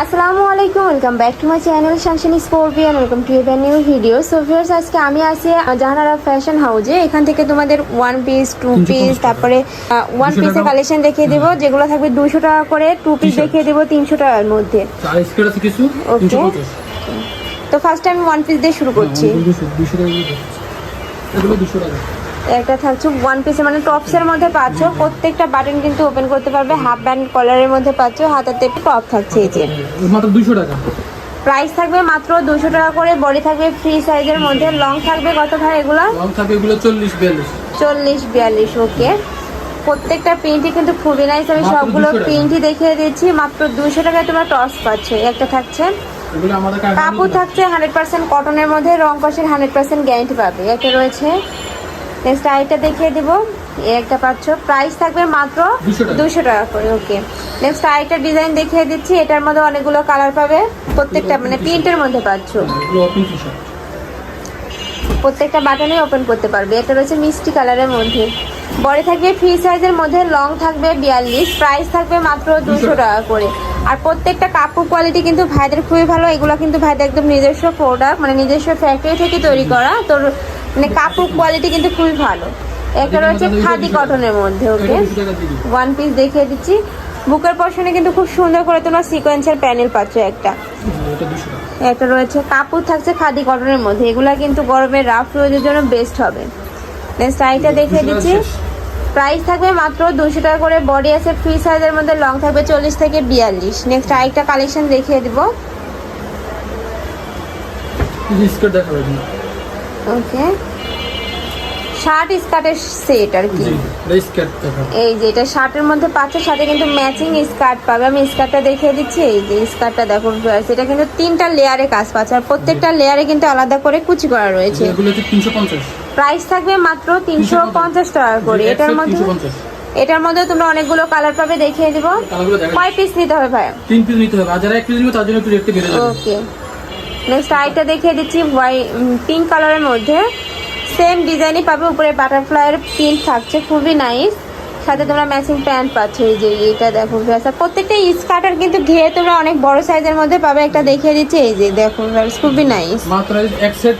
আসসালামু আলাইকুম welcome back to my channel Shanshani scorpion welcome to a new video so viewers আজকে আমি আছি জাহানারা ফ্যাশন হাউজে এখান থেকে তোমাদের ওয়ান পিস টু পিস তারপরে ওয়ান 200 পিসের কালেকশন দেখিয়ে দেবো যেগুলো থাকবে দুশো টাকা করে। টু পিস দেখিয়ে দেবো তিনশো টাকার মধ্যে. তিনশো পঞ্চাশ। তো ফার্স্ট আমি ওয়ান পিস দিয়ে শুরু করছি। দুশো দুশো টাকা। একটা থাকছে ওয়ান পিসের মানে টপসের মধ্যে পাচ্ছ। প্রত্যেকটা বাটন কিন্তু ওপেন করতে পারবে হাফ ব্যান্ড কলারের মধ্যে পাচ্ছ হাতাতে টপ থাকছে এই যে। মাত্র দুশো টাকা। প্রাইস থাকবে মাত্র দুশো টাকা করে বডি থাকবে ফ্রি সাইজের মধ্যে। লং থাকবে কত ভাই এগুলো? লং থাকে এগুলো চল্লিশ বিয়াল্লিশ। চল্লিশ বিয়াল্লিশ ওকে প্রত্যেকটা প্রিন্টই কিন্তু খুবই নাইস আমি সবগুলো প্রিন্টই দেখিয়ে দিচ্ছি মাত্র দুশো টাকায় তোমরা টস পাচ্ছ। একটা থাকছে। কাপড় থাকছে হান্ড্রেড পার্সেন্ট কটনের মধ্যে রং কষের হান্ড্রেড পার্সেন্ট গ্যারান্টি পাবে। একটা রয়েছে নেক্সট আরেকটা দেখিয়ে দিব। এই একটা পাচ্ছ। প্রাইস থাকবে মাত্র দুশো টাকা। করে ওকে নেক্সট আরেকটা ডিজাইন দেখিয়ে দিচ্ছি। এটার মধ্যে অনেকগুলো কালার পাবে। প্রত্যেকটা মানে প্রিন্টের মধ্যে পাচ্ছ। প্রত্যেকটা বাটনে ওপেন করতে পারবে। এটা রয়েছে মিষ্টি কালারের মধ্যে। বড় থাকবে ফ্রি সাইজের মধ্যে লং থাকবে বিয়াল্লিশ। প্রাইস থাকবে মাত্র দুশো টাকা। করে। আর প্রত্যেকটা কাপড় কোয়ালিটি কিন্তু ভাইদের খুবই ভালো। এগুলো কিন্তু ভাইদের একদম নিজস্ব প্রোডাক্ট মানে নিজস্ব ফ্যাক্টরি থেকে তৈরি করা। তোর মানে কাপড় কোয়ালিটি কিন্তু খুবই ভালো। একটা রয়েছে খাদি কটনের মধ্যে ওকে ওয়ান পিস দেখিয়ে দিচ্ছি। বুকের পশনে কিন্তু খুব সুন্দর করে তোমরা সিকোয়েন্সের প্যানেল পাচ্ছ একটা। একটা রয়েছে কাপড় থাকছে খাদি কটনের মধ্যে। এগুলা কিন্তু গরমে রাফ রোজের জন্য বেস্ট হবে। নেক্সট আইটা দেখিয়ে দিচ্ছি। প্রাইস থাকবে মাত্র দুশো টাকা করে। বডি আছে ফ্রি সাইজের মধ্যে লং থাকবে চল্লিশ থেকে বিয়াল্লিশ। নেক্সট আরেকটা কালেকশন দেখিয়ে দিব। ওকে শার্ট স্কার্টের সেট আর কি? এই যে এটা শার্টের মধ্যে পাচ্ছে সাথে কিন্তু ম্যাচিং স্কার্ট পাবে। আমি স্কার্টটা দেখিয়ে দিচ্ছি এই যে স্কার্টটা দেখো এটা কিন্তু তিনটা লেয়ারে কাজ পাচ্ছে আর প্রত্যেকটা লেয়ারে কিন্তু আলাদা করে কুচি করা রয়েছে। প্রাইস থাকবে মাত্র তিনশো পঞ্চাশ টাকা করে। এটার মধ্যে এটার মধ্যে তোমরা অনেকগুলো কালার পাবে দেখিয়ে দিব। কয় পিস নিতে হবে ভাই তিন পিস নিতে হবে আর যারা এক পিস নিবে তার জন্য একটু রেটটা বেড়ে যাবে। ওকে নেক্সট আইটা দেখিয়ে দিচ্ছি হোয়াই পিঙ্ক কালারের মধ্যে। সেম ডিজাইনই পাবে উপরে বাটারফ্লাইয়ের প্রিন্ট থাকছে খুবই নাইস সাথে তোমরা ম্যাচিং প্যান্ট পাচ্ছ এই যে এইটা দেখো। আর প্রত্যেকটা স্কার্টার কিন্তু ঘিরে তোমরা অনেক বড় সাইজের মধ্যে পাবে একটা দেখিয়ে দিচ্ছি এই যে দেখো viewers, খুবই নাইস মাত্র এক সেট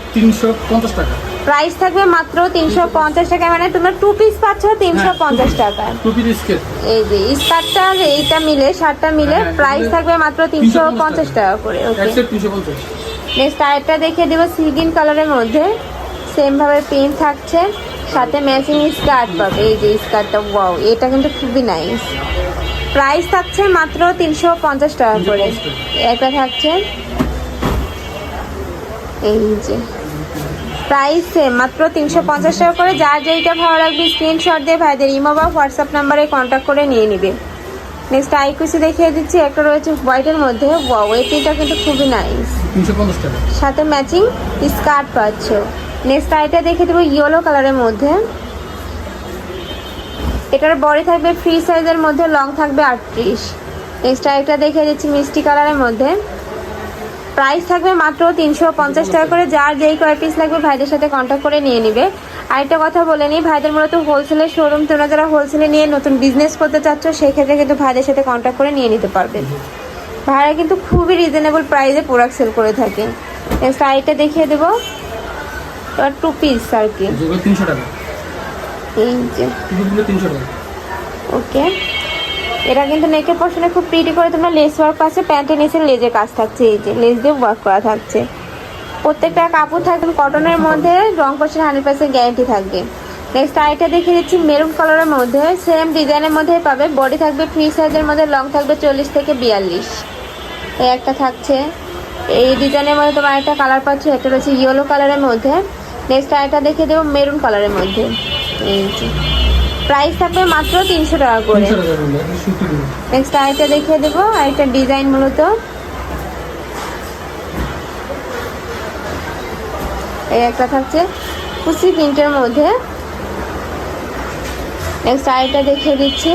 টাকা। প্রাইস থাকবে মাত্র তিনশো পঞ্চাশ টাকা মানে তোমরা টু পিস পাচ্ছ তিনশো পঞ্চাশ টাকায় টু পিস স্কেট এই যে স্কার্টটা এইটা মিলে শার্টটা মিলে হ্যাঁ, প্রাইস এগুলো থাকবে মাত্র তিনশো পঞ্চাশ টাকা। করে এক ওকে সেট তিনশো পঞ্চাশ। নেক্সট আরেকটা দেখিয়ে দেবো সিগিন কালারের মধ্যে। সেম ভাবে প্রিন্ট থাকছে, সাথে ম্যাচিং স্কার্ট পাবে। এই যে স্কার্টটা ওয়াও এটা কিন্তু খুবই নাইস প্রাইস থাকছে মাত্র তিনশো পঞ্চাশ টাকা করে। একটা থাকছে। এই যে। প্রাইস সেম মাত্র তিনশো পঞ্চাশ টাকা করে। যার যেইটা ভালো লাগবে স্ক্রিনশট দিয়ে ভাইদের ইমো বা হোয়াটসঅ্যাপ নাম্বারে কন্ট্যাক্ট করে নিয়ে নিবে। নেক্সট আই কুসি দেখিয়ে দিচ্ছি। একটা রয়েছে হোয়াইটের মধ্যে। ওয়াও এই কিন্তু খুবই নাইস সাথে ম্যাচিং স্কার্ট পাচ্ছ। নেক্সট আইটা দেখে দেবো ইয়েলো কালারের মধ্যে। এটার বডি থাকবে ফ্রি সাইজের মধ্যে লং থাকবে আটত্রিশ। নেক্সট আইটা দেখিয়ে দিচ্ছি মিষ্টি কালারের মধ্যে। প্রাইস থাকবে মাত্র তিনশো পঞ্চাশ টাকা করে। যার যেই কয় পিস লাগবে ভাইদের সাথে কন্ট্যাক্ট করে নিয়ে নিবে। আরেকটা কথা বলে নিই ভাইদের মূলত হোলসেলের শোরুম তোমরা যারা হোলসেলে নিয়ে নতুন বিজনেস করতে চাচ্ছ সেই ক্ষেত্রে কিন্তু ভাইদের সাথে কন্ট্যাক্ট করে নিয়ে নিতে পারবেন ভাইরা কিন্তু খুবই রিজনেবল প্রাইসে প্রোডাক্ট সেল করে থাকে। আরেকটা দেখিয়ে দেবো। টু পিস আর কি। তিনশো টাকা। এই যে। তিনশো টাকা। ওকে এটা কিন্তু নেকের পশনে খুব প্রিটি করে তোমরা লেস ওয়ার্ক আছে প্যান্টের নিচে লেজে কাজ থাকছে, এই যে লেস দিয়ে ওয়ার্ক করা থাকছে। প্রত্যেকটা কাপড় থাকবে কটনের মধ্যে রং কষের হান্ড্রেড পার্সেন্ট গ্যারান্টি থাকবে। নেক্সট আরেকটা দেখিয়ে দিচ্ছি মেরুন কালারের মধ্যে সেম ডিজাইনের মধ্যে পাবে বডি থাকবে ফ্রি সাইজের মধ্যে লং থাকবে চল্লিশ থেকে বিয়াল্লিশ। এই একটা থাকছে। এই ডিজাইনের মধ্যে তোমার একটা কালার পাচ্ছ, একটা রয়েছে ইয়েলো কালারের মধ্যে। নেক্সট আরেকটা দেখিয়ে দেবো মেরুন কালারের মধ্যে। এই প্রাইস থাকবে মাত্র তিনশো টাকা করে। নেক্সট আরেকটা দেখিয়ে দেবো আরেকটা ডিজাইন মূলত। এই একটা থাকছে কুচি প্রিন্টের মধ্যে। নেক্সট আরেকটা দেখিয়ে দিচ্ছি।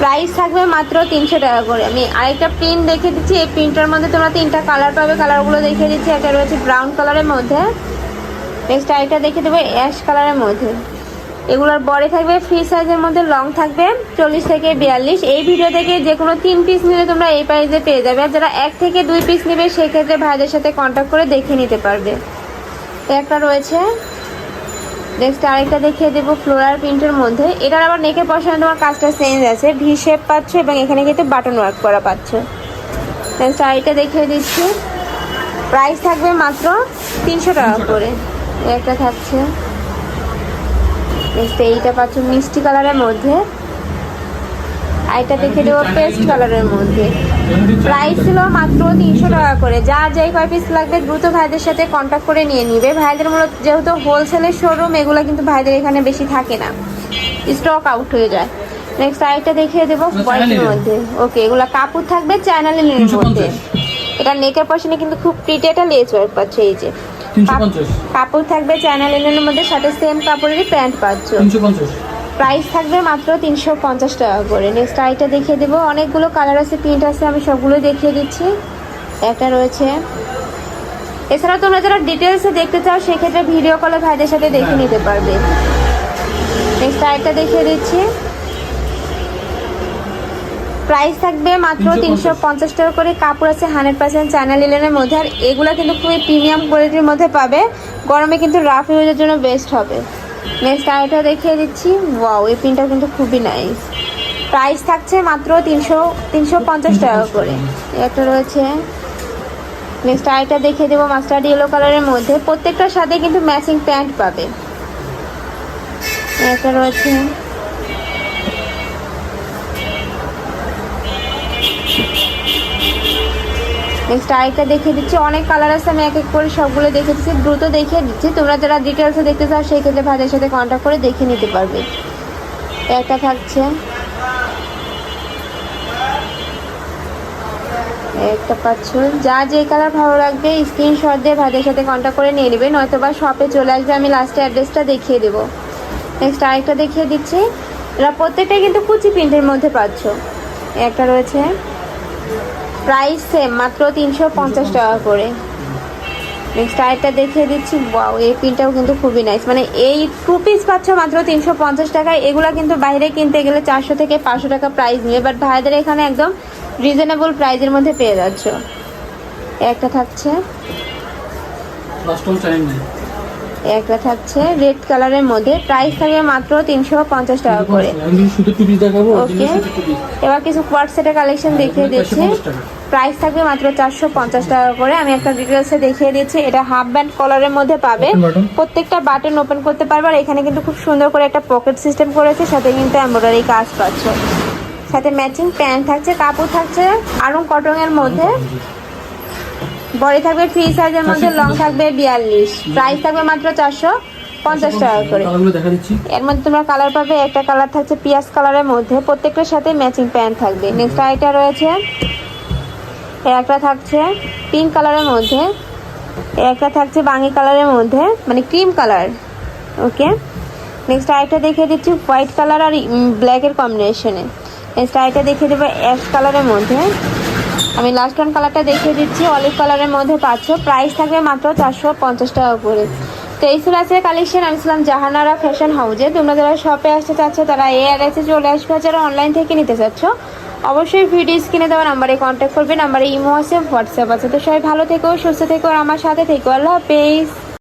প্রাইস থাকবে মাত্র তিনশো টাকা করে। আমি আরেকটা প্রিন্ট দেখে দিচ্ছি। এই প্রিন্টের মধ্যে তোমরা তিনটা কালার পাবে। কালারগুলো দেখিয়ে দিচ্ছি। একটা রয়েছে ব্রাউন কালারের মধ্যে। নেক্সট আরেকটা দেখে দেবো অ্যাশ কালারের মধ্যে। এগুলোর বড় থাকবে ফ্রি সাইজের মধ্যে লং থাকবে, চল্লিশ থেকে বিয়াল্লিশ। এই ভিডিও থেকে যে কোনো তিন পিস নিলে তোমরা এই প্রাইসে পেয়ে যাবে। আর যারা এক থেকে দুই পিস নেবে, সেক্ষেত্রে ভাইদের সাথে কন্ট্যাক্ট করে দেখে নিতে পারবে। একটা রয়েছে। নেক্সট আরেকটা দেখিয়ে দেবো ফ্লোরার প্রিন্টের মধ্যে। এটার আবার নেকের পশনে তোমার কাজটা চেঞ্জ আছে ভি শেপ পাচ্ছ এবং এখানে কিন্তু বাটন ওয়ার্ক করা পাচ্ছ। নেক্সট আরেকটা দেখিয়ে দিচ্ছি। প্রাইস থাকবে মাত্র তিনশো টাকা করে। একটা থাকছে। নেক্সট এইটা পাচ্ছ মিষ্টি কালারের মধ্যে। আরেকটা দেখে দেবো পেস্ট কালারের মধ্যে। প্রাইস ছিল মাত্র তিনশো টাকা করে। যা যেই কয় পিস লাগবে দ্রুত ভাইদের সাথে কন্ট্যাক্ট করে নিয়ে নিবে। ভাইদের মূলত যেহেতু হোলসেলের শোরুম এগুলো কিন্তু ভাইদের এখানে বেশি থাকে না। স্টক আউট হয়ে যায়। নেক্সট আরেকটা দেখিয়ে দেবো হোয়াইটের মধ্যে। ওকে এগুলো কাপড় থাকবে চায়না লিনের মধ্যে এটা নেকের পশনে কিন্তু খুব প্রিটি একটা লেস ওয়ার্ক পাচ্ছে এই যে। কাপড় থাকবে চায়না লিনের মধ্যে সাথে সেম কাপড়েরই প্যান্ট পাচ্ছ। প্রাইস থাকবে মাত্র তিনশো পঞ্চাশ টাকা করে। নেক্সট আইটা দেখিয়ে দেবো। অনেকগুলো কালার আছে প্রিন্ট আছে আমি সবগুলো দেখিয়ে দিচ্ছি। একটা রয়েছে। এছাড়া তোমরা যারা ডিটেলসে দেখতে চাও সেক্ষেত্রে ভিডিও কলে ভাইদের সাথে দেখে। নিতে পারবে। নেক্সট আরেকটা দেখিয়ে দিচ্ছি। প্রাইস থাকবে মাত্র তিনশো পঞ্চাশ। টাকা করে। কাপড় আছে হান্ড্রেড পার্সেন্ট চায়না লিলেনের মধ্যে। আর এগুলো কিন্তু খুবই প্রিমিয়াম কোয়ালিটির মধ্যে পাবে। গরমে কিন্তু রাফ ইউজের জন্য বেস্ট হবে। নেক্সট আরেকটা দেখিয়ে দিচ্ছি। ওয়াও এই পিনটা কিন্তু খুবই নাইস প্রাইস থাকছে মাত্র তিনশো তিনশো পঞ্চাশ টাকা করে। একটা রয়েছে। নেক্সট আরেকটা দেখিয়ে দেবো মাস্টার্ড ইয়েলো কালারের মধ্যে। প্রত্যেকটার সাথে কিন্তু ম্যাচিং প্যান্ট পাবে। একটা রয়েছে। নেক্সট আরেকটা দেখিয়ে দিচ্ছি। অনেক কালার আছে, আমি এক এক করে সবগুলো দেখে দিচ্ছি। দ্রুত দেখিয়ে দিচ্ছি। তোমরা যারা ডিটেলসে দেখতে চাও, সেই ক্ষেত্রে ভাইদের সাথে কন্ট্যাক্ট করে দেখে নিতে পারবে। একটা থাকছে। একটা পাচ্ছ। যা যে কালার ভালো লাগবে স্ক্রিনশট দিয়ে ভাইদের সাথে কন্ট্যাক্ট করে নিয়ে নেবে। নয়তো বা শপে চলে আসবে, আমি লাস্টে অ্যাড্রেসটা দেখিয়ে দেবো। নেক্সট আরেকটা দেখিয়ে দিচ্ছি। এরা প্রত্যেকটাই কিন্তু কুচি প্রিন্টের মধ্যে পাচ্ছ। একটা রয়েছে। প্রাইস সেম মাত্র তিনশো পঞ্চাশ টাকা করে। নেক্সট আরেকটা দেখিয়ে দিচ্ছি। ওয়াও এই প্রিন্টটাও কিন্তু খুবই নাইস মানে এই টু পিস পাচ্ছ মাত্র তিনশো পঞ্চাশ টাকায়। এগুলা কিন্তু বাইরে কিনতে গেলে চারশো থেকে পাঁচশো টাকা প্রাইস নিয়ে বাট ভাইদের এখানে একদম রিজনেবল প্রাইজের মধ্যে পেয়ে যাচ্ছ। একটা থাকছে। একটা থাকছে রেড কালারের মধ্যে। প্রাইস থাকবে মাত্র তিনশো পঞ্চাশ টাকা করে। টুপি এবার কিছু কোয়ার্ট সেটের কালেকশন দেখিয়ে দিচ্ছি। 450 টাকা। প্রাইস থাকবে মাত্র চারশো পঞ্চাশ টাকা করে। আমি একটা ডিটেলসে দেখিয়ে দিচ্ছি এটা হাফ ব্যান্ড কলারের মধ্যে পাবে। প্রত্যেকটা বাটন ওপেন করতে পারবে আর এখানে কিন্তু খুব সুন্দর করে একটা পকেট সিস্টেম করেছে সাথে কিন্তু এমব্রয়ডারি কাজ পাচ্ছ। সাথে ম্যাচিং প্যান্ট থাকছে কাপড় থাকছে আরং কটনের মধ্যে। বডি থাকবে ফ্রি সাইজের মধ্যে লং থাকবে বিয়াল্লিশ। প্রাইস থাকবে মাত্র চারশো পঞ্চাশ টাকা করে। এর মধ্যে তোমরা কালার পাবে একটা কালার থাকছে পিয়াজ কালারের মধ্যে। প্রত্যেকটার সাথে ম্যাচিং প্যান্ট থাকবে। নেক্সট আইটা রয়েছে একটা থাকছে পিঙ্ক কালারের মধ্যে, একটা থাকছে বাঙি কালারের মধ্যে মানে ক্রিম কালার ওকে নেক্সট আরেকটা দেখিয়ে দিচ্ছি হোয়াইট কালার আর ব্ল্যাকের কম্বিনেশনে নেক্সট আরেকটা দেখিয়ে দেবো অ্যাশ কালারের মধ্যে। আমি লাস্ট ওয়ান কালারটা দেখিয়ে দিচ্ছি অলিভ কালারের মধ্যে পাচ্ছ। প্রাইস থাকবে মাত্র চারশো পঞ্চাশ টাকা করে। তো এই ছিল কালেকশন আমি ছিলাম জাহানারা ফ্যাশন হাউজে তোমরা যারা শপে আসতে চাচ্ছ, তারা এই অ্যাড্রেসে চলে আসবে। যারা অনলাইন থেকে নিতে চাচ্ছ অবশ্যই ভিডিও স্ক্রিনে দেওয়া নাম্বারে কন্ট্যাক্ট করবেন, নাম্বারে ইমো আছে হোয়াটসঅ্যাপ আছে। তো সবাই ভালো থেকো, সুস্থ থেকো আমার সাথে থেকো। আল্লাহ হাফেজ।